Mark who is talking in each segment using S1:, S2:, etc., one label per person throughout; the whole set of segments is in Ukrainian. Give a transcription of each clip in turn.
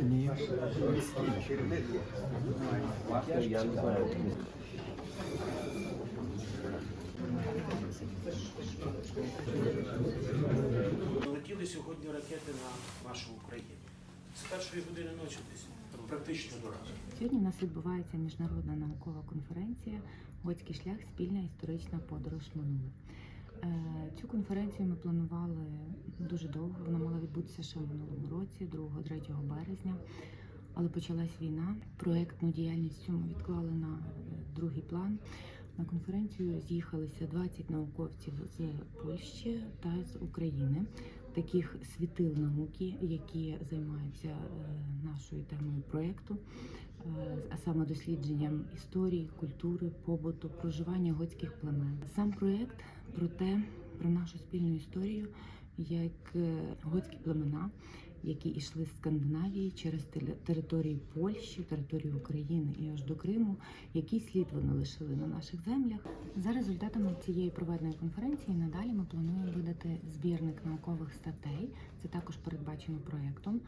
S1: Ні.
S2: Летіли сьогодні ракети на нашу Україну. З першої години ночі десь практично до разу.
S3: Сьогодні в нас відбувається міжнародна наукова конференція Готський шлях спільна історична подорож минуле. Е, Цю конференцію ми планували дуже довго. Вона мала відбутися ще в минулому році, 2-3 березня. Але почалась війна. Проектну діяльність ми відклали на е, другий план. На конференцію з'їхалися 20 науковців з Польщі та з України, таких світил науки, які займаються е, нашою темою проєкту, е, а саме дослідженням історії, культури, побуту, проживання готських племен. Сам проєкт про те, про нашу спільну історію, як е, готські племена, які йшли з Скандинавії через території Польщі, територію України і аж до Криму, який слід вони лишили на наших землях. За результатами цієї проведеної конференції надалі ми плануємо видати збірник наукових статей. Це також передбачено проєктом.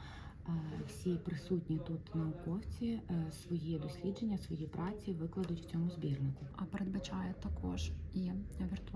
S3: Е, Всі присутні тут науковці е, свої дослідження, свої праці викладуть в цьому збірнику.
S4: а передбачає також і віртуальні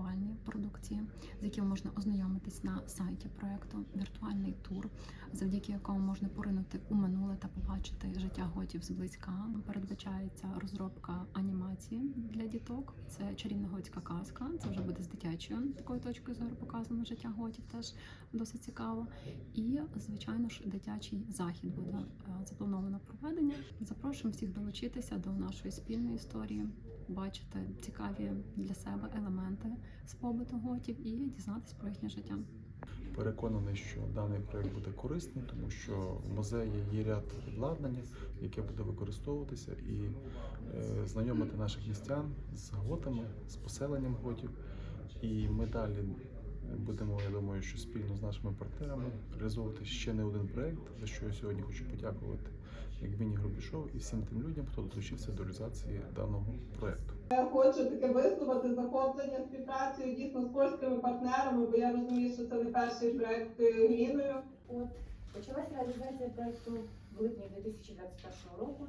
S4: продукції, з якими можна ознайомитись на сайті проекту, віртуальний тур, завдяки якому можна поринути у минуле та побачити життя готів зблизька. Передбачається розробка анімації для діток. Це чарівна готська казка. Це вже буде з дитячою такою точкою зору показано життя готів. Теж досить цікаво. І звичайно ж, дитячий захід буде е, заплановано проведення. Запрошуємо всіх долучитися до нашої спільної історії, бачити цікаві для себе елементи з побуту готів і дізнатись про їхнє життя.
S1: Переконаний, що даний проект буде корисний, тому що в музеї є ряд обладнання, яке буде використовуватися і е, знайомити наших містян з готами, з поселенням готів. І ми далі будемо, я думаю, що спільно з нашими партнерами реалізовувати ще не один проект, за що я сьогодні хочу подякувати як Міні Грубішов і всім тим людям, хто долучився до реалізації даного проекту.
S5: Я хочу таке висловити захоплення співпрацею дійсно з польськими партнерами, бо я розумію, що це не перший проект е, Гліною.
S6: От почалася реалізація проекту в липні 2021 року.